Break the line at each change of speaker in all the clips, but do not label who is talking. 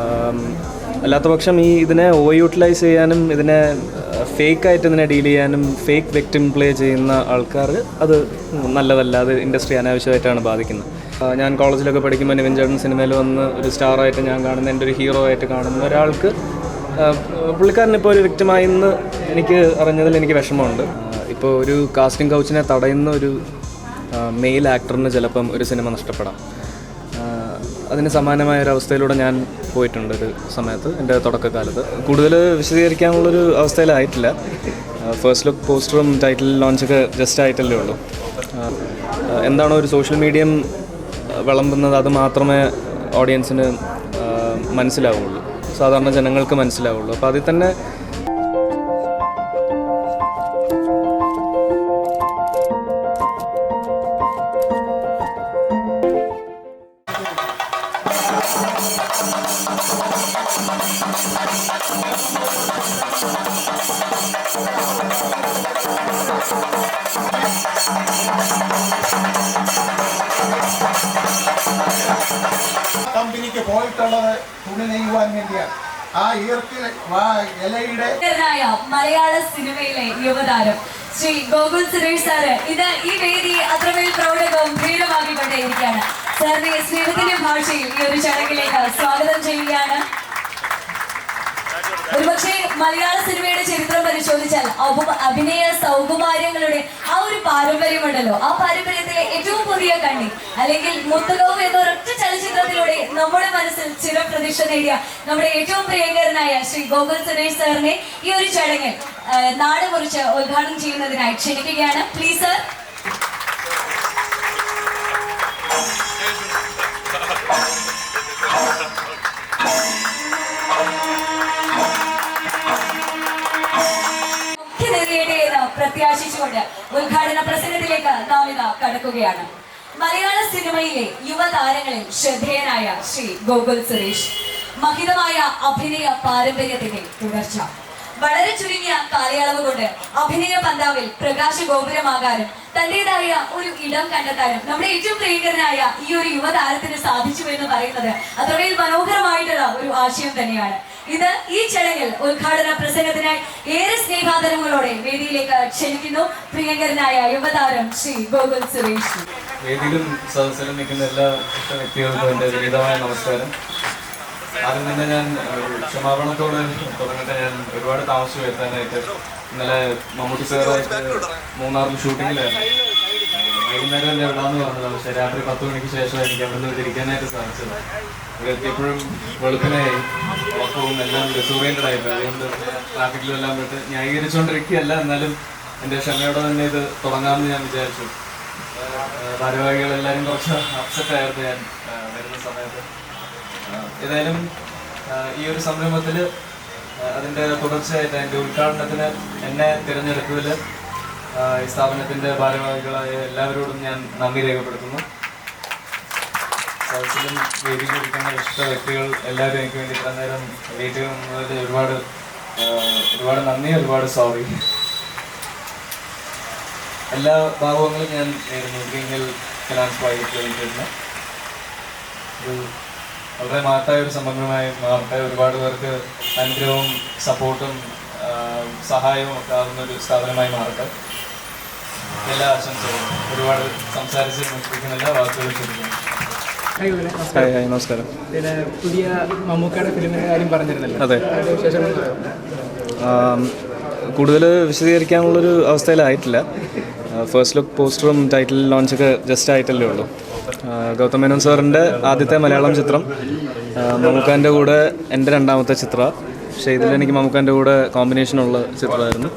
ആം, അല്ലാത്ത പക്ഷം ഈ ഇതിനെ ഓവർ യൂട്ടിലൈസ് ചെയ്യാനും ഇതിനെ ഫേക്കായിട്ട് ഇതിനെ ഡീൽ ചെയ്യാനും ഫേക്ക് വിക്ടിം പ്ലേ ചെയ്യുന്ന ആൾക്കാർ അത് നല്ലതല്ല അത് ഇൻഡസ്ട്രി അനാവശ്യമായിട്ടാണ് ബാധിക്കുന്നത്. ഞാൻ കോളേജിലൊക്കെ പഠിക്കുമ്പോൾ നിവിൻ ചേട്ടൻ സിനിമയിൽ വന്ന് ഒരു സ്റ്റാറായിട്ട് ഞാൻ കാണുന്ന എന്റെ ഒരു ഹീറോ ആയിട്ട് കാണുന്ന ഒരാൾക്ക് പുള്ളിക്കാരനിപ്പോൾ ഒരു വ്യക്തമായി എന്ന് എനിക്ക് അറിഞ്ഞതിൽ എനിക്ക് വിഷമമുണ്ട്. ഇപ്പോൾ ഒരു കാസ്റ്റിംഗ് കൗച്ചിനെ തടയുന്ന ഒരു മെയിൽ ആക്ടറിന് ചിലപ്പം ഒരു സിനിമ നഷ്ടപ്പെടാം. അതിന് സമാനമായ ഒരു അവസ്ഥയിലൂടെ ഞാൻ പോയിട്ടുണ്ട് ഒരു സമയത്ത് എന്റെ തുടക്കകാലത്ത്. കൂടുതൽ വിശദീകരിക്കാനുള്ളൊരു അവസ്ഥയിലായിട്ടില്ല. ഫസ്റ്റ് ലുക്ക് പോസ്റ്ററും ടൈറ്റിൽ ലോഞ്ചൊക്കെ ജസ്റ്റ് ആയിട്ടല്ലേ ഉള്ളൂ. എന്താണോ ഒരു സോഷ്യൽ മീഡിയം വിളമ്പുന്നത് അത് മാത്രമേ ഓഡിയൻസിന് മനസ്സിലാവുള്ളൂ. സാധാരണ ജനങ്ങൾക്ക് മനസ്സിലാവുള്ളൂ. അപ്പോൾ അതിൽ തന്നെ
കമ്പനിക്ക് പോയിട്ടുള്ളത് തുണി നെയ്യുവാൻ വേണ്ടിയാണ്. ആ ഈർക്കിൽ ഇലയുടെ
മലയാള സിനിമയിലെ യുവതാരം ശ്രീ ഗോകുൽ സുരേഷ് സാറ്. ഇത് ഈ വേദി അത്രമേൽ പ്രൗഢ ഗംഭീരമാക്കിക്കൊണ്ടേയിരിക്കുകയാണ് സാറിനെ സ്നേഹത്തിന്റെ ഭാഷയിൽ ഈ ഒരു ചടങ്ങിലേക്ക് സ്വാഗതം ചെയ്യുകയാണ്. ഒരുപക്ഷെ മലയാള സിനിമയുടെ ചരിത്രം പരിശോധിച്ചാൽ അഭു- അഭിനയ സൗകുമാര്യങ്ങളുടെ ആ ഒരു പാരമ്പര്യമുണ്ടല്ലോ. ആ പാരമ്പര്യത്തിലെ ഏറ്റവും പുതിയ കണ്ണി അല്ലെങ്കിൽ മുത്തകവും എന്ന ഒരൊറ്റ ചലച്ചിത്രത്തിലൂടെ നമ്മുടെ മനസ്സിൽ ചിരപ്രതീക്ഷ നേടിയ നമ്മുടെ ഏറ്റവും പ്രിയങ്കരനായ ശ്രീ ഗോകുൽ സുരേഷ് സാറിനെ ഈ ഒരു ചടങ്ങിൽ നാട് കുറിച്ച് ഉദ്ഘാടനം ചെയ്യുന്നതിനായി ക്ഷണിക്കുകയാണ്. പ്ലീസ് സർ കടക്കുകയാണ് മലയാള സിനിമയിലെ യുവതാരങ്ങളിൽ ശ്രദ്ധേയനായ ശ്രീ ഗോകുൽ സുരേഷ്. മഹിതമായ അഭിനയ പാരമ്പര്യത്തിന്റെ തുടർച്ച. വളരെ ചുരുങ്ങിയ കാലയളവ് കൊണ്ട് അഭിനയ പന്താവിൽ പ്രകാശ ഗോപുരമാകാനും തന്റേതായ ഒരു ഇടം കണ്ടെത്താനും നമ്മുടെ ഏറ്റവും പ്രിയങ്കരനായ ഈ ഒരു യുവതാരത്തിന് സാധിച്ചു എന്ന് പറയുന്നത് അതോടെ മനോഹരമായിട്ടുള്ള ഒരു ആശയം തന്നെയാണ്. ഇത് ഈ ചടങ്ങിൽ ഉദ്ഘാടന പ്രസംഗത്തിനായി ഏറെ സ്നേഹാദരങ്ങളോടെ വേദിയിലേക്ക് ക്ഷണിക്കുന്നു പ്രിയങ്കരനായ യുവതാരം ശ്രീ ഗോകുൽ സുരേഷ്.
വേദിയിലും സദസ്സിലും നിൽക്കുന്ന എല്ലാ വ്യക്തികൾക്കും എന്റെ വിനീതമായ നമസ്കാരം. ആദ്യം തന്നെ ഞാൻ ക്ഷമാപണത്തോട് തുടങ്ങട്ടെ. ഞാൻ ഒരുപാട് താമസിച്ചു വരുത്താനായിട്ട് ഇന്നലെ മമ്മൂട്ടി സാറായിട്ട് മൂന്നാറിൽ ഷൂട്ടിങ്ങിലായിരുന്നു. വൈകുന്നേരം തന്നെ വിടാമെന്ന് പറഞ്ഞത്? പക്ഷേ രാത്രി പത്ത് മണിക്ക് ശേഷം എനിക്ക് അവിടെ നിന്ന് തിരിക്കാനായിട്ട് സാധിച്ചത്. ഇവിടെ എത്തിയപ്പോഴും വെളുപ്പിനായി ഉറക്കവും എല്ലാം ഡിസോറിയന്റഡ് ആയിപ്പോയി അതുകൊണ്ട് ട്രാഫിക്കിലും എല്ലാം വിട്ട് ന്യായീകരിച്ചുകൊണ്ടിരിക്കുകയല്ല. എന്നാലും എന്റെ ക്ഷമയോടെ തന്നെ ഇത് തുടങ്ങാമെന്ന് ഞാൻ വിചാരിച്ചു. ഭാരവാഹികളെല്ലാവരും കുറച്ച് അപ്സെറ്റ് ആയിരുന്നു ഞാൻ വരുന്ന സമയത്ത്. ഏതായാലും ഈ ഒരു സംരംഭത്തിൽ അതിന്റെ തുടർച്ചയായിട്ട് എന്റെ ഉദ്ഘാടനത്തിന് എന്നെ തിരഞ്ഞെടുത്തതിൽ ഈ സ്ഥാപനത്തിന്റെ ഭാരവാഹികളായ എല്ലാവരോടും ഞാൻ നന്ദി രേഖപ്പെടുത്തുന്നു. സദസ്സിലും വേദിയിലിരിക്കുന്ന ഇഷ്ട വ്യക്തികൾ എല്ലാവരും എനിക്ക് വേണ്ടി ഇത്ര നേരം വീട്ടിൽ ചെയ്യുന്നതിൽ ഒരുപാട് ഒരുപാട് നന്ദി ഒരുപാട് സോറി. എല്ലാ ഭാഗങ്ങളും ഞാൻ നേരുന്നു ഗ്രീനിൽ ഫിനാൻസ് ലിമിറ്റഡിന്. ഒരു വളരെ മഹത്തായ ഒരു സംരംഭമായി മാറട്ടെ. ഒരുപാട് പേർക്ക് അനുഗ്രഹവും സപ്പോർട്ടും സഹായവും ഒക്കെ ആകുന്ന ഒരു സ്ഥാപനമായി മാറട്ടെ. എല്ലാ ആശംസകളും ഒരുപാട് സംസാരിച്ച് മുഷിപ്പിക്കുന്നില്ല വാക്കുകൾ
ഹായ് ഉദയനെ.
ഹായ് ഹായ് നമസ്കാരം.
പിന്നെ പുതിയ മമ്മൂക്കയുടെ ഫിലിമിന്റെ കാര്യം പറഞ്ഞിരുന്നല്ലോ.
അതെ. കൂടുതൽ വിശദീകരിക്കാനുള്ളൊരു അവസ്ഥയിലായിട്ടില്ല. ഫസ്റ്റ് ലുക്ക് പോസ്റ്ററും ടൈറ്റിൽ ലോഞ്ചൊക്കെ ജസ്റ്റ് ആയിട്ടല്ലേ ഉള്ളൂ. ഗൗതം മേനോൻ സാറിന്റെ ആദ്യത്തെ മലയാളം ചിത്രം. മമ്മൂക്കാന്റെ കൂടെ എന്റെ രണ്ടാമത്തെ ചിത്ര. പക്ഷേ ഇതിലെനിക്ക് മമ്മൂക്കാന്റെ കൂടെ കോമ്പിനേഷനുള്ള ചിത്രമായിരുന്നു.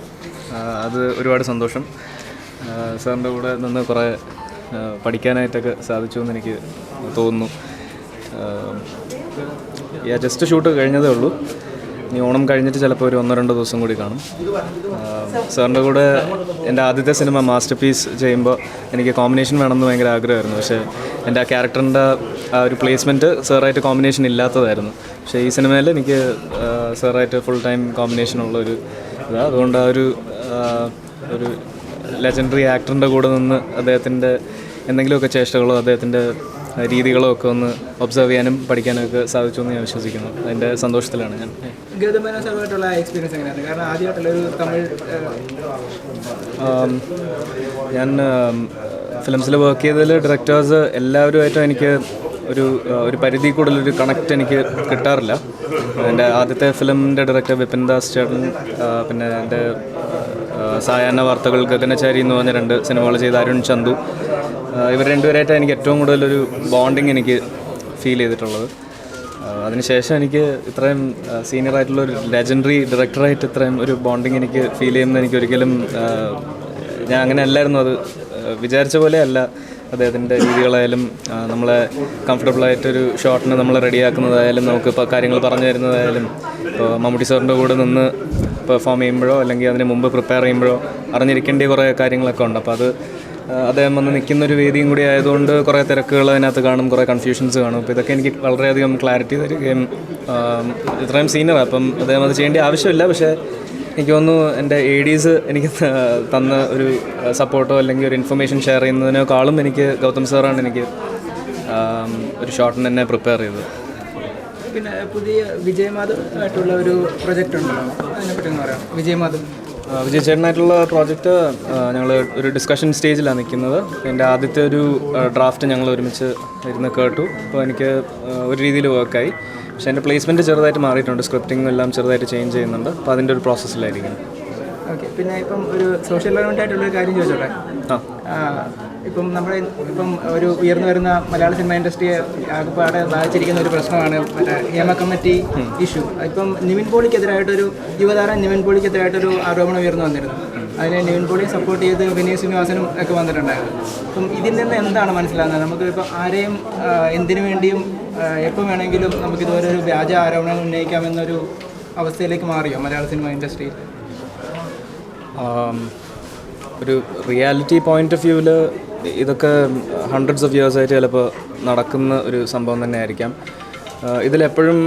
അത് ഒരുപാട് സന്തോഷം. സാറിന്റെ കൂടെ നിന്ന് കുറേ പഠിക്കാനായിട്ടൊക്കെ സാധിച്ചു എന്ന് എനിക്ക് തോന്നുന്നു. യാ ജസ്റ്റ് ഷൂട്ട് കഴിഞ്ഞതേ ഉള്ളൂ. ഇനി ഓണം കഴിഞ്ഞിട്ട് ചിലപ്പോൾ ഒരു ഒന്നോ രണ്ടോ ദിവസം കൂടി കാണും. സാറിന്റെ കൂടെ എന്റെ ആദ്യത്തെ സിനിമ മാസ്റ്റർ പീസ് ചെയ്യുമ്പോൾ എനിക്ക് കോമ്പിനേഷൻ വേണമെന്ന് ഭയങ്കര ആഗ്രഹമായിരുന്നു. പക്ഷേ എന്റെ ആ ക്യാരക്ടറിന്റെ ആ ഒരു പ്ലേസ്മെന്റ് സാറായിട്ട് കോമ്പിനേഷൻ ഇല്ലാത്തതായിരുന്നു. പക്ഷേ ഈ സിനിമയിൽ എനിക്ക് സാറായിട്ട് ഫുൾ ടൈം കോമ്പിനേഷൻ ഒരു ഇതാണ് അതുകൊണ്ട് ആ ഒരു ഒരു ലെജൻഡറി ആക്ടറിന്റെ കൂടെ നിന്ന് അദ്ദേഹത്തിന്റെ എന്തെങ്കിലുമൊക്കെ ചേഷ്ടകളോ അദ്ദേഹത്തിന്റെ രീതികളോ ഒക്കെ ഒന്ന് ഒബ്സർവ് ചെയ്യാനും പഠിക്കാനും ഒക്കെ സാധിച്ചു എന്ന് ഞാൻ വിശ്വസിക്കുന്നു. അതിന്റെ സന്തോഷത്തിലാണ് ഞാൻ.
എക്സ്പീരിയൻസ് എങ്ങനെയാണ്? കാരണം ആദ്യമായിട്ടുള്ള ഒരു തമിഴ്
ഞാൻ ഫിലിംസിൽ വർക്ക് ചെയ്തതിൽ ഡയറക്ടേഴ്സ് എല്ലാവരുമായിട്ടും എനിക്ക് ഒരു ഒരു പരിധി കൂടുതലൊരു കണക്റ്റ് എനിക്ക് കിട്ടാറില്ല. എന്റെ ആദ്യത്തെ ഫിലിമിന്റെ ഡയറക്ടർ വിപിൻ ദാസ് ചേട്ടൻ പിന്നെ എന്റെ സായാഹ്ന വാർത്തകൾ ഗഗനചാരി എന്ന് പറഞ്ഞ രണ്ട് സിനിമകൾ ചെയ്ത അരുൺ ചന്തു. ഇവർ രണ്ടുപേരായിട്ട് എനിക്ക് ഏറ്റവും കൂടുതലൊരു ബോണ്ടിങ് എനിക്ക് ഫീൽ ചെയ്തിട്ടുള്ളത്. അതിനുശേഷം എനിക്ക് ഇത്രയും സീനിയർ ആയിട്ടുള്ള ഒരു ലെജൻഡറി ഡയറക്ടറായിട്ട് ഇത്രയും ഒരു ബോണ്ടിങ് എനിക്ക് ഫീൽ ചെയ്യുന്നത് എനിക്ക് ഒരിക്കലും ഞാൻ അങ്ങനെ അല്ലായിരുന്നു. അത് വിചാരിച്ച പോലെ അല്ല അദ്ദേഹത്തിന്റെ രീതികളായാലും നമ്മളെ കംഫർട്ടബിളായിട്ടൊരു ഷോട്ടിന് നമ്മൾ റെഡിയാക്കുന്നതായാലും നമുക്ക് ഇപ്പോൾ കാര്യങ്ങൾ പറഞ്ഞു തരുന്നതായാലും ഇപ്പോൾ മമ്മൂട്ടി സാറിന്റെ കൂടെ നിന്ന് പെർഫോം ചെയ്യുമ്പോഴോ അല്ലെങ്കിൽ അതിന് മുമ്പ് പ്രിപ്പയർ ചെയ്യുമ്പോഴോ അറിഞ്ഞിരിക്കേണ്ട കുറേ കാര്യങ്ങളൊക്കെ ഉണ്ട്. അപ്പോൾ അത് അദ്ദേഹം വന്ന് നിൽക്കുന്നൊരു വേദിയും കൂടി ആയതുകൊണ്ട് കുറേ തിരക്കുകൾ അതിനകത്ത് കാണും കുറേ കൺഫ്യൂഷൻസ് കാണും. അപ്പോൾ ഇതൊക്കെ എനിക്ക് വളരെയധികം ക്ലാരിറ്റി തരികയും ഇത്രയും സീനിയറാണ് അപ്പം അദ്ദേഹം അത് ചെയ്യേണ്ട ആവശ്യമില്ല. പക്ഷേ എനിക്ക് തോന്നുന്നു എന്റെ എ ഡീസ് എനിക്ക് തന്ന ഒരു സപ്പോർട്ടോ അല്ലെങ്കിൽ ഒരു ഇൻഫർമേഷൻ ഷെയർ ചെയ്യുന്നതിനേക്കാളും എനിക്ക് ഗൗതം സാറാണ് എനിക്ക് ഒരു ഷോട്ടിന് തന്നെ പ്രിപ്പയർ ചെയ്തത്.
പിന്നെ പുതിയ വിജയമാധവ് ആയിട്ടുള്ള ഒരു പ്രൊജക്റ്റ് ഉണ്ടല്ലോ. അതിനെപ്പറ്റി ഒന്ന് പറയാം വിജയമാധവ്
വിജയ് ചേട്ടനായിട്ടുള്ള പ്രോജക്റ്റ് ഞങ്ങൾ ഒരു ഡിസ്കഷൻ സ്റ്റേജിലാണ് നിൽക്കുന്നത് എന്റെ ആദ്യത്തെ ഒരു ഡ്രാഫ്റ്റ് ഞങ്ങൾ ഒരുമിച്ച് ഇരുന്ന് കേട്ടു. അപ്പോൾ എനിക്ക് ഒരു രീതിയിൽ വർക്കായി പക്ഷേ എന്റെ പ്ലേസ്മെന്റ് ചെറുതായിട്ട് മാറിയിട്ടുണ്ട്. സ്ക്രിപ്റ്റിംഗ് എല്ലാം ചെറുതായിട്ട് ചേഞ്ച് ചെയ്യുന്നുണ്ട്. അപ്പോൾ അതിന്റെ ഒരു പ്രോസസ്സിലായിരിക്കും
ഓക്കെ പിന്നെ ഇപ്പം ഒരു സോഷ്യൽ ആയിട്ടുള്ള ഒരു കാര്യം ചോദിച്ചോട്ടെ?
ആ,
ഇപ്പം നമ്മുടെ ഇപ്പം ഒരു ഉയർന്നു വരുന്ന മലയാള സിനിമ ഇൻഡസ്ട്രിയെ ആകെപ്പാടെ ബാധിച്ചിരിക്കുന്ന ഒരു പ്രശ്നമാണ് മറ്റേ ഹേമ കമ്മിറ്റി ഇഷ്യൂ. ഇപ്പം നിവിൻ പോളിക്കെതിരായിട്ടൊരു യുവതാരം നിവിൻ പോളിക്കെതിരായിട്ടൊരു ആരോപണം ഉയർന്നു വന്നിരുന്നു. അതിനെ നിവിൻ പോളിയെ സപ്പോർട്ട് ചെയ്ത് വിനയ് ശ്രീനിവാസനും ഒക്കെ വന്നിട്ടുണ്ടായിരുന്നു. അപ്പം ഇതിൽ നിന്ന് എന്താണ് മനസ്സിലാകുന്നത്? നമുക്ക് ഇപ്പം ആരെയും എന്തിനു വേണ്ടിയും എപ്പോൾ വേണമെങ്കിലും നമുക്ക് ഇതുപോലെ ഒരു വ്യാജ ആരോപണം ഉന്നയിക്കാമെന്നൊരു അവസ്ഥയിലേക്ക് മാറിയോ മലയാള സിനിമ ഇൻഡസ്ട്രിയിൽ?
ഒരു റിയാലിറ്റി പോയിന്റ് ഓഫ് വ്യൂവിൽ ഇതൊക്കെ ഹൺഡ്രഡ്സ് ഓഫ് ഇയേഴ്സ് ആയിട്ട് ചിലപ്പോൾ നടക്കുന്ന ഒരു സംഭവം തന്നെ ആയിരിക്കാം ഇതിലെപ്പോഴും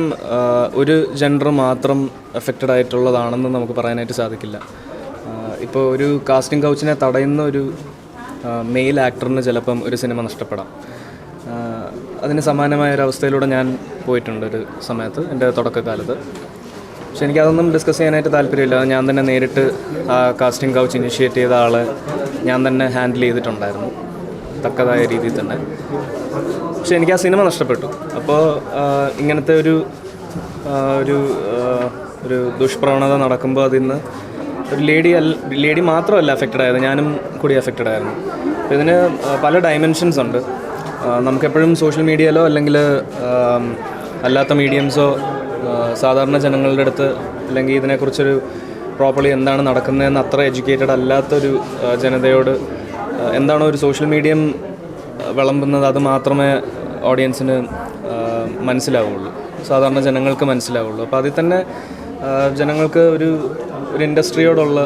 ഒരു ജെൻഡർ മാത്രം എഫക്റ്റഡ് ആയിട്ടുള്ളതാണെന്ന് നമുക്ക് പറയാനായിട്ട് സാധിക്കില്ല. ഇപ്പോൾ ഒരു കാസ്റ്റിംഗ് കൗച്ചിനെ തടയുന്ന ഒരു മെയിൽ ആക്ടറിന് ചിലപ്പം ഒരു സിനിമ നഷ്ടപ്പെടാം. അതിന് സമാനമായ ഒരു അവസ്ഥയിലൂടെ ഞാൻ പോയിട്ടുണ്ട് ഒരു സമയത്ത് എന്റെ തുടക്കകാലത്ത്. പക്ഷെ എനിക്കതൊന്നും ഡിസ്കസ് ചെയ്യാനായിട്ട് താല്പര്യമില്ല. ഞാൻ തന്നെ നേരിട്ട് ആ കാസ്റ്റിംഗ് കൗച്ച് ഇനിഷ്യേറ്റ് ചെയ്ത ആളെ ഞാൻ തന്നെ ഹാൻഡിൽ ചെയ്തിട്ടുണ്ടായിരുന്നു. തക്കതായ രീതിയിൽ തന്നെ. പക്ഷെ എനിക്ക് ആ സിനിമ നഷ്ടപ്പെട്ടു. അപ്പോൾ ഇങ്ങനത്തെ ഒരു ഒരു ഒരു ദുഷ്പ്രവണത നടക്കുമ്പോൾ അതിൽ നിന്ന് ഒരു ലേഡി അല്ല ലേഡി മാത്രമല്ല അഫക്റ്റഡ് ആയത്. ഞാനും കൂടി അഫക്റ്റഡ് ആയിരുന്നു. അപ്പോൾ ഇതിന് പല ഡയമെൻഷൻസ് ഉണ്ട്. നമുക്കെപ്പോഴും സോഷ്യൽ മീഡിയയിലോ അല്ലെങ്കിൽ അല്ലാത്ത മീഡിയംസോ സാധാരണ ജനങ്ങളുടെ അടുത്ത് അല്ലെങ്കിൽ ഇതിനെക്കുറിച്ചൊരു പ്രോപ്പർലി എന്താണ് നടക്കുന്നതെന്ന് അത്ര എഡ്യൂക്കേറ്റഡ് അല്ലാത്തൊരു ജനതയോട് എന്താണ് ഒരു സോഷ്യൽ മീഡിയം വിളമ്പുന്നത് അത് മാത്രമേ ഓഡിയൻസിന് മനസ്സിലാവുള്ളൂ. സാധാരണ ജനങ്ങൾക്ക് മനസ്സിലാവുള്ളൂ. അപ്പോൾ അതിൽ തന്നെ ജനങ്ങൾക്ക് ഒരു ഒരു ഇൻഡസ്ട്രിയോടുള്ള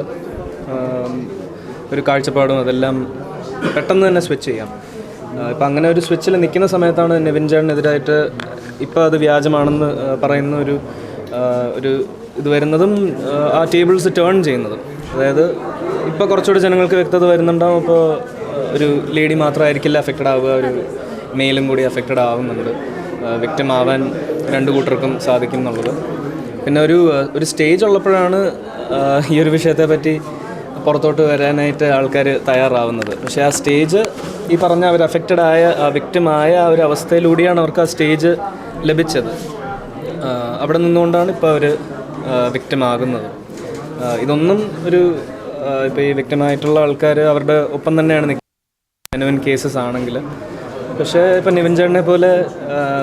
ഒരു കാഴ്ചപ്പാടും അതെല്ലാം പെട്ടെന്ന് തന്നെ സ്വിച്ച് ചെയ്യാം. ഇപ്പം അങ്ങനെ ഒരു സ്വിച്ചിൽ നിൽക്കുന്ന സമയത്താണ് നിവിൻ ചേട്ടനെതിരായിട്ട് ഇപ്പോൾ അത് വ്യാജമാണെന്ന് പറയുന്ന ഒരു ഒരു ഇത് വരുന്നതും ആ, ടേബിൾസ് ടേൺ ചെയ്യുന്നതും. അതായത് ഇപ്പോൾ കുറച്ചുകൂടി ജനങ്ങൾക്ക് വ്യക്തത വരുന്നുണ്ടാവും. അപ്പോൾ ഒരു ലേഡി മാത്രമായിരിക്കില്ല അഫക്റ്റഡ് ആവുക ഒരു മെയിലും കൂടി അഫക്റ്റഡ് ആവുന്നുണ്ട്. വ്യക്തം ആവാൻ രണ്ട് കൂട്ടർക്കും സാധിക്കും എന്നുള്ളത്. പിന്നെ ഒരു ഒരു സ്റ്റേജ് ഉള്ളപ്പോഴാണ് ഈ ഒരു വിഷയത്തെ പറ്റി പുറത്തോട്ട് വരാനായിട്ട് ആൾക്കാർ തയ്യാറാവുന്നത്. പക്ഷേ ആ സ്റ്റേജ് ഈ പറഞ്ഞ അവർ അഫക്റ്റഡ് ആയ ആ വ്യക്തമായ ആ ഒരു അവസ്ഥയിലൂടെയാണ് അവർക്ക് ആ സ്റ്റേജ് ലഭിച്ചത്. അവിടെ നിന്നുകൊണ്ടാണ് ഇപ്പോൾ അവർ വ്യക്തമാകുന്നത്. ഇതൊന്നും ഒരു ഇപ്പോൾ ഈ വ്യക്തമായിട്ടുള്ള ആൾക്കാർ അവരുടെ ഒപ്പം തന്നെയാണ് നിൽക്കുന്നത് ജനുവൻ കേസസ് ആണെങ്കിൽ. പക്ഷേ ഇപ്പം നിവിൻ പോലെ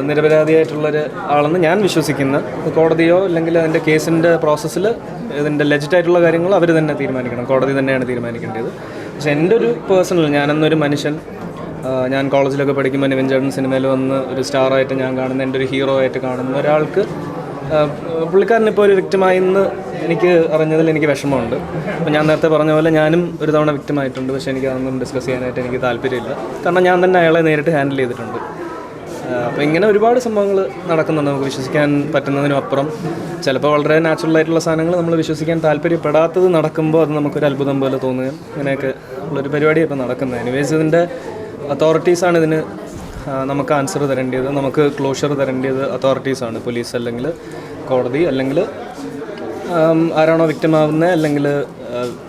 നിരപരാധിയായിട്ടുള്ളൊരു ആളെന്ന് ഞാൻ വിശ്വസിക്കുന്ന. കോടതിയോ അല്ലെങ്കിൽ അതിന്റെ കേസിന്റെ പ്രോസസ്സിൽ ഇതിന്റെ ലെജിറ്റായിട്ടുള്ള കാര്യങ്ങൾ അവർ തന്നെ തീരുമാനിക്കണം. കോടതി തന്നെയാണ് തീരുമാനിക്കേണ്ടത്. പക്ഷേ എന്റെ ഒരു പേഴ്സണൽ ഞാനെന്നൊരു മനുഷ്യൻ ഞാൻ കോളേജിലൊക്കെ പഠിക്കുമ്പോൾ നിവിൻ ചേട്ടൻ സിനിമയിൽ വന്ന് ഒരു സ്റ്റാറായിട്ട് ഞാൻ കാണുന്ന എന്റെ ഒരു ഹീറോ ആയിട്ട് കാണുന്ന ഒരാൾക്ക് പുള്ളിക്കാരനിപ്പോൾ ഒരു വ്യക്തമായി എന്ന് എനിക്ക് അറിഞ്ഞതിൽ എനിക്ക് വിഷമമുണ്ട്. അപ്പോൾ ഞാൻ നേരത്തെ പറഞ്ഞ പോലെ ഞാനും ഒരു തവണ വ്യക്തമായിട്ടുണ്ട് പക്ഷേ എനിക്ക് അതൊന്നും ഡിസ്കസ് ചെയ്യാനായിട്ട് എനിക്ക് താല്പര്യമില്ല. കാരണം ഞാൻ തന്നെ അയാളെ നേരിട്ട് ഹാൻഡിൽ ചെയ്തിട്ടുണ്ട്. അപ്പോൾ ഇങ്ങനെ ഒരുപാട് സംഭവങ്ങൾ നടക്കുന്നുണ്ട് നമുക്ക് വിശ്വസിക്കാൻ പറ്റുന്നതിനും അപ്പുറം. ചിലപ്പോൾ വളരെ നാച്ചുറൽ ആയിട്ടുള്ള സാധനങ്ങൾ നമ്മൾ വിശ്വസിക്കാൻ താല്പര്യപ്പെടാത്തത് നടക്കുമ്പോൾ അത് നമുക്കൊരു അത്ഭുതം പോലെ തോന്നുകയും ഇങ്ങനെയൊക്കെ ഉള്ളൊരു പരിപാടിയാണ് ഇപ്പോൾ നടക്കുന്നത്. എനിവേസ് ഇതിന്റെ അതോറിറ്റീസാണ് ഇതിന് നമുക്ക് ആൻസർ തരേണ്ടത് നമുക്ക് ക്ലോഷർ തരേണ്ടത് അതോറിറ്റീസാണ് പോലീസ് അല്ലെങ്കിൽ കോടതി അല്ലെങ്കിൽ ആരാണോ വിക്ടിം ആവുന്നത് അല്ലെങ്കിൽ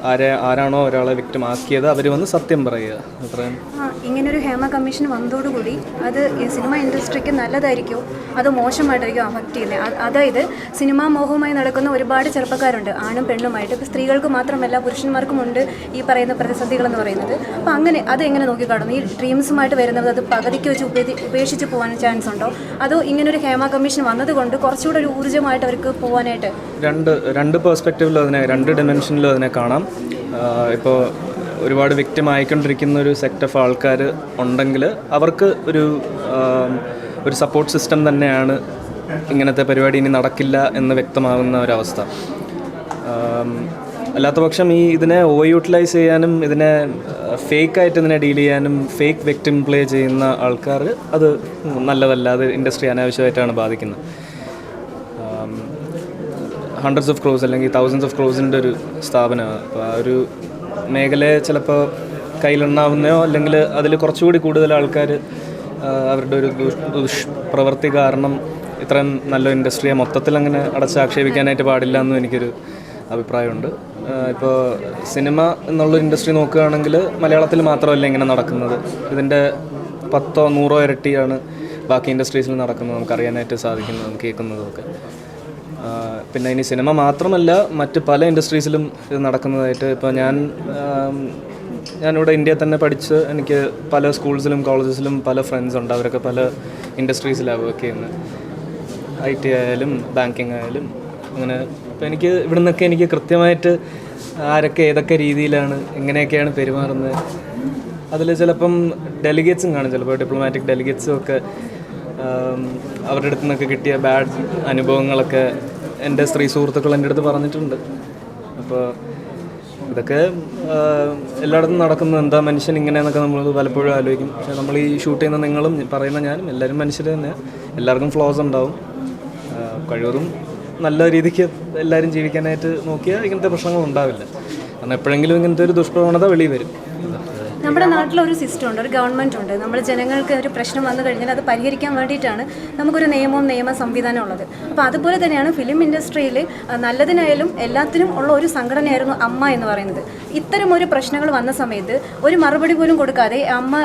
ആരെ ആരാണോ ഒരാളെ വിക്ടിം ആക്കിയത് അവർ വന്ന് സത്യം പറയുക. അത്രയും.
ആ, ഇങ്ങനൊരു ഹേമ കമ്മീഷൻ വന്നതോടുകൂടി അത് ഈ സിനിമ ഇൻഡസ്ട്രിക്ക് നല്ലതായിരിക്കും അത് മോശമായിട്ടായിരിക്കും അഫക്റ്റ് ചെയ്യുന്നത് അതായത് സിനിമാ മോഹവുമായി നടക്കുന്ന ഒരുപാട് ചെറുപ്പക്കാരുണ്ട് ആണും പെണ്ണുമായിട്ട്. ഇപ്പോൾ സ്ത്രീകൾക്ക് മാത്രമല്ല പുരുഷന്മാർക്കും ഉണ്ട് ഈ പറയുന്ന പ്രതിസന്ധികൾ എന്ന് പറയുന്നത്. അപ്പോൾ അങ്ങനെ അത് എങ്ങനെ നോക്കിക്കാണുന്നു ഈ ഡ്രീംസുമായിട്ട് വരുന്നത് അത് പകുതിക്ക് വെച്ച് ഉപേതി ഉപേക്ഷിച്ച് പോകാൻ ചാൻസ് ഉണ്ടോ? അതോ ഇങ്ങനൊരു ഹേമ കമ്മീഷൻ വന്നതുകൊണ്ട് കുറച്ചുകൂടെ ഒരു ഊർജമായിട്ട് അവർക്ക് പോകാനായിട്ട്
രണ്ട് രണ്ട് പേഴ്സ്പെക്റ്റീവിലും അതിനെ രണ്ട് ഡിമെൻഷനിലും അതിനെ കാണാം. ഇപ്പോൾ ഒരുപാട് വ്യക്തമായിക്കൊണ്ടിരിക്കുന്ന ഒരു സെക്ട് ഓഫ് ആൾക്കാർ ഉണ്ടെങ്കിൽ അവർക്ക് ഒരു ഒരു സപ്പോർട്ട് സിസ്റ്റം തന്നെയാണ് ഇങ്ങനത്തെ പരിപാടി ഇനി നടക്കില്ല എന്ന് വ്യക്തമാകുന്ന ഒരവസ്ഥ. അല്ലാത്ത പക്ഷം ഈ ഇതിനെ ഓവർ യൂട്ടിലൈസ് ചെയ്യാനും ഇതിനെ ഫേക്കായിട്ട് ഇതിനെ ഡീൽ ചെയ്യാനും ഫേക്ക് വിക്ടിം പ്ലേ ചെയ്യുന്ന ആൾക്കാർ അത് നല്ലതല്ല അത് ഇൻഡസ്ട്രി അനാവശ്യമായിട്ടാണ് ബാധിക്കുന്നത്. ഹൺഡ്രഡ്സ് ഓഫ് ക്രോസ് അല്ലെങ്കിൽ തൗസൻഡ്സ് ഓഫ് ക്രോസിന്റെ ഒരു സ്ഥാപനമാണ് അപ്പോൾ ആ ഒരു മേഖലയെ ചിലപ്പോൾ കയ്യിലുണ്ടാവുന്നയോ അല്ലെങ്കിൽ അതിൽ കുറച്ചുകൂടി കൂടുതൽ ആൾക്കാർ അവരുടെ ഒരു ദുഷ്പ്രവൃത്തി കാരണം ഇത്രയും നല്ല ഇൻഡസ്ട്രിയെ മൊത്തത്തിൽ അങ്ങനെ അടച്ചാക്ഷേപിക്കാനായിട്ട് പാടില്ല എന്നും എനിക്കൊരു അഭിപ്രായമുണ്ട്. ഇപ്പോൾ സിനിമ എന്നുള്ള ഇൻഡസ്ട്രി നോക്കുകയാണെങ്കിൽ മലയാളത്തിൽ മാത്രമല്ല ഇങ്ങനെ നടക്കുന്നത്. ഇതിന്റെ പത്തോ നൂറോ ഇരട്ടിയാണ് ബാക്കി ഇൻഡസ്ട്രീസിൽ നടക്കുന്നത്. നമുക്കറിയാനായിട്ട് സാധിക്കുന്നതും കേൾക്കുന്നതും ഒക്കെ. പിന്നെ ഇനി സിനിമ മാത്രമല്ല മറ്റ് പല ഇൻഡസ്ട്രീസിലും ഇത് നടക്കുന്നതായിട്ട് ഇപ്പോൾ ഞാൻ ഞാനിവിടെ ഇന്ത്യയിൽ തന്നെ പഠിച്ച് എനിക്ക് പല സ്കൂൾസിലും കോളേജസിലും പല ഫ്രണ്ട്സ് ഉണ്ട്. അവരൊക്കെ പല ഇൻഡസ്ട്രീസിലാണ് വർക്ക് ചെയ്യുന്നത്. ഐ ടി ആയാലും ബാങ്കിങ് ആയാലും അങ്ങനെ ഇപ്പോൾ എനിക്ക് ഇവിടെ നിന്നൊക്കെ എനിക്ക് കൃത്യമായിട്ട് ആരൊക്കെ ഏതൊക്കെ രീതിയിലാണ് എങ്ങനെയൊക്കെയാണ് പെരുമാറുന്നത്. അതിൽ ചിലപ്പം ഡെലിഗേറ്റ്സും കാണും. ചിലപ്പോൾ ഡിപ്ലോമാറ്റിക് ഡെലിഗേറ്റ്സും ഒക്കെ അവരുടെ അടുത്ത് നിന്നൊക്കെ കിട്ടിയ ബാഡ് അനുഭവങ്ങളൊക്കെ എന്റെ സ്ത്രീ സുഹൃത്തുക്കൾ എന്റെ അടുത്ത് പറഞ്ഞിട്ടുണ്ട്. അപ്പോൾ ഇതൊക്കെ എല്ലായിടത്തും നടക്കുന്നത് എന്താ മനുഷ്യൻ ഇങ്ങനെയെന്നൊക്കെ നമ്മൾ പലപ്പോഴും ആലോചിക്കും. പക്ഷേ നമ്മൾ ഈ ഷൂട്ട് ചെയ്യുന്ന നിങ്ങളും പറയുന്ന ഞാനും എല്ലാവരും മനുഷ്യർ തന്നെ എല്ലാവർക്കും ഫ്ലോസ് ഉണ്ടാവും. കഴിവതും നല്ല രീതിക്ക് എല്ലാവരും ജീവിക്കാനായിട്ട് നോക്കിയാൽ ഇങ്ങനത്തെ പ്രശ്നങ്ങൾ ഉണ്ടാവില്ല. കാരണം എപ്പോഴെങ്കിലും ഇങ്ങനത്തെ ഒരു ദുഷ്പ്രവണത വെളിയിൽ വരും.
നമ്മുടെ നാട്ടിലൊരു സിസ്റ്റം ഉണ്ട് ഒരു ഗവൺമെന്റ് ഉണ്ട്. നമ്മൾ ജനങ്ങൾക്ക് ഒരു പ്രശ്നം വന്നു കഴിഞ്ഞാൽ അത് പരിഹരിക്കാൻ വേണ്ടിയിട്ടാണ് നമുക്കൊരു നിയമവും നിയമ സംവിധാനം ഉള്ളത്. അപ്പോൾ അതുപോലെ തന്നെയാണ് ഫിലിം ഇൻഡസ്ട്രിയിൽ നല്ലതിനായാലും എല്ലാത്തിനും ഉള്ള ഒരു സംഘടനയായിരുന്നു അമ്മ എന്ന് പറയുന്നത്. ഇത്തരം ഒരു പ്രശ്നങ്ങൾ വന്ന സമയത്ത് ഒരു മറുപടി പോലും കൊടുക്കാതെ അമ്മ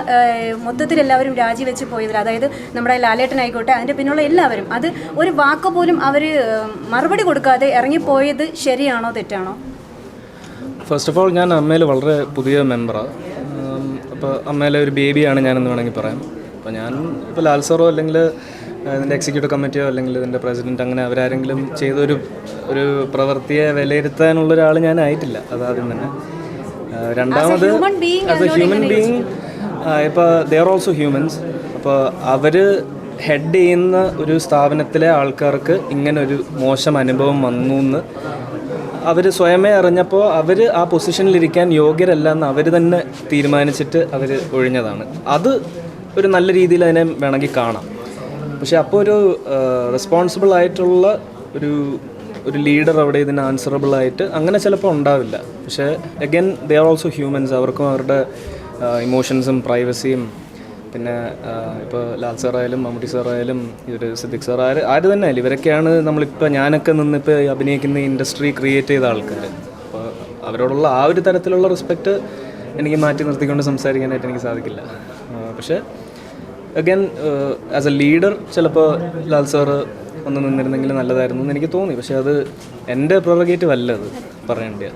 മൊത്തത്തിൽ എല്ലാവരും രാജിവെച്ച് പോയതിൽ അതായത് നമ്മുടെ ലാലേട്ടനായിക്കോട്ടെ അതിന്റെ പിന്നുള്ള എല്ലാവരും അത് ഒരു വാക്ക് പോലും അവർ മറുപടി കൊടുക്കാതെ ഇറങ്ങിപ്പോയത് ശരിയാണോ തെറ്റാണോ?
ഫസ്റ്റ് ഓഫ് ഓൾ ഞാൻ അമ്മയിൽ വളരെ പുതിയ മെമ്പറാണ് അപ്പോൾ അമ്മയിലെ ഒരു ബേബിയാണ് ഞാനെന്ന് വേണമെങ്കിൽ പറയാം. അപ്പോൾ ഞാൻ ഇപ്പോൾ ലാൽസറോ അല്ലെങ്കിൽ ഇതിന്റെ എക്സിക്യൂട്ടീവ് കമ്മിറ്റിയോ അല്ലെങ്കിൽ ഇതിന്റെ പ്രസിഡന്റ് അങ്ങനെ അവരാരെങ്കിലും ചെയ്തൊരു ഒരു പ്രവൃത്തിയെ വിലയിരുത്താനുള്ള ഒരാൾ ഞാനായിട്ടില്ല അതാദ്യം തന്നെ. രണ്ടാമത് ആസ് എ ഹ്യൂമൻ ബീങ് ഇപ്പോൾ ദേ ആർ ഓൾസോ ഹ്യൂമൻസ് അപ്പോൾ അവർ ഹെഡ് ചെയ്യുന്ന ഒരു സ്ഥാപനത്തിലെ ആൾക്കാർക്ക് ഇങ്ങനെ ഒരു മോശം അനുഭവം വന്നു എന്ന് അവർ സ്വയമേ അറിഞ്ഞപ്പോൾ അവർ ആ പൊസിഷനിലിരിക്കാൻ യോഗ്യരല്ല എന്ന് അവർ തന്നെ തീരുമാനിച്ചിട്ട് അവർ ഒഴിഞ്ഞതാണ്. അത് ഒരു നല്ല രീതിയിൽ അതിനെ വേണമെങ്കിൽ കാണാം. പക്ഷെ അപ്പോൾ ഒരു റെസ്പോൺസിബിൾ ആയിട്ടുള്ള ഒരു ഒരു ലീഡർ അവിടെ ഇതിന് ആൻസറബിൾ ആയിട്ട് അങ്ങനെ ചിലപ്പോൾ ഉണ്ടാവില്ല. പക്ഷേ again they are also humans അവർക്കും അവരുടെ ഇമോഷൻസും പ്രൈവസിയും പിന്നെ ഇപ്പോൾ ലാൽ സാറായാലും മമ്മൂട്ടി സാറായാലും ഇവർ സിദ്ദിഖ് സാർ ആര് ആര് തന്നെ ആയാലും ഇവരൊക്കെയാണ് നമ്മളിപ്പോൾ ഞാനൊക്കെ നിന്നിപ്പോൾ അഭിനയിക്കുന്ന ഇൻഡസ്ട്രി ക്രിയേറ്റ് ചെയ്ത ആൾക്കാർ അപ്പോൾ അവരോടുള്ള ആ ഒരു തരത്തിലുള്ള റെസ്പെക്റ്റ് എനിക്ക് മാറ്റി നിർത്തിക്കൊണ്ട് സംസാരിക്കാനായിട്ട് എനിക്ക് സാധിക്കില്ല. പക്ഷേ അഗൈൻ ആസ് എ ലീഡർ ചിലപ്പോൾ ലാൽ സാറ് ഒന്ന് നിന്നിരുന്നെങ്കിൽ നല്ലതായിരുന്നു എന്ന് എനിക്ക് തോന്നി. പക്ഷേ അത് എന്റെ പ്രൊറഗേറ്റീവ് അല്ല അത് പറയേണ്ടത്.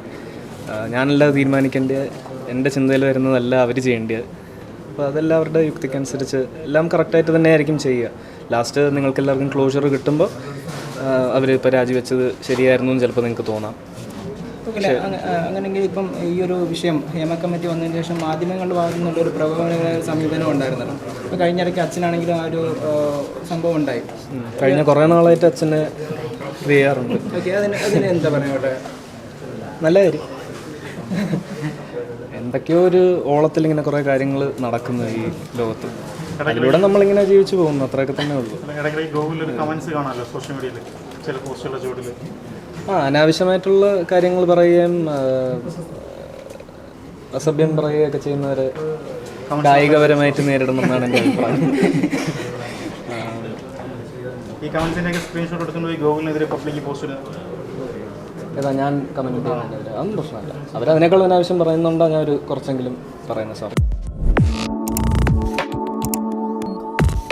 ഞാനല്ല തീരുമാനിക്കേണ്ടത്. എന്റെ ചിന്തയിൽ വരുന്നതല്ല അവർ ചെയ്യേണ്ടത്. അപ്പോൾ അതെല്ലാം അവരുടെ യുക്തിക്കനുസരിച്ച് എല്ലാം കറക്റ്റായിട്ട് തന്നെ ആയിരിക്കും ചെയ്യുക. ലാസ്റ്റ് നിങ്ങൾക്ക് എല്ലാവർക്കും ക്ലോഷർ കിട്ടുമ്പോൾ അവർ ഇപ്പോൾ രാജിവെച്ചത് ശരിയായിരുന്നു എന്ന് ചിലപ്പോൾ നിങ്ങൾക്ക് തോന്നാം.
അങ്ങനെങ്കിൽ അങ്ങനെയെങ്കിൽ ഇപ്പം ഈ ഒരു വിഷയം ഹേമ കമ്മിറ്റി വന്നതിന് ശേഷം മാധ്യമങ്ങളുടെ ഭാഗത്തു നിന്നുള്ള ഒരു പ്രകോപന സമീപനം ഉണ്ടായിരുന്നല്ലോ. അപ്പോൾ കഴിഞ്ഞിടയ്ക്ക് അച്ഛനാണെങ്കിലും ആ ഒരു സംഭവം ഉണ്ടായി.
കഴിഞ്ഞ കുറേ നാളായിട്ട് അച്ഛന് ചെയ്യാറുണ്ട്.
ഓക്കെ അതിന് അതിന് എന്താ പറയുക
നല്ല കാര്യം. എന്തൊക്കെയോ ഒരു ഓളത്തിൽ ഇങ്ങനെ കുറേ കാര്യങ്ങൾ നടക്കുന്നു ഈ ലോകത്ത്. അതിലൂടെ നമ്മളിങ്ങനെ ജീവിച്ചു പോകുന്നു അത്രയൊക്കെ തന്നെ ഉള്ളൂ. ആ അനാവശ്യമായിട്ടുള്ള കാര്യങ്ങൾ പറയുകയും അസഭ്യം പറയുകയൊക്കെ ചെയ്യുന്നവരെ കായികപരമായിട്ട് നേരിടണം എന്നാണ് എന്റെ അഭിപ്രായം.
ഈ കമൻസിന്റെയൊക്കെ സ്ക്രീൻഷോട്ട് എടുക്കുന്നു ഈ ഗൂഗിളിനെതിരെ പബ്ലിക് പോസ്റ്റ്
ഏതാ ഞാൻ കമന്റ് ചെയ്യുന്നുണ്ട് അതൊന്നും പ്രശ്നമല്ല. അവരതിനേക്കാൾ അനാവശ്യം പറയുന്നുണ്ടോ? ഞാൻ ഒരു കുറച്ചെങ്കിലും പറയുന്നത് സാർ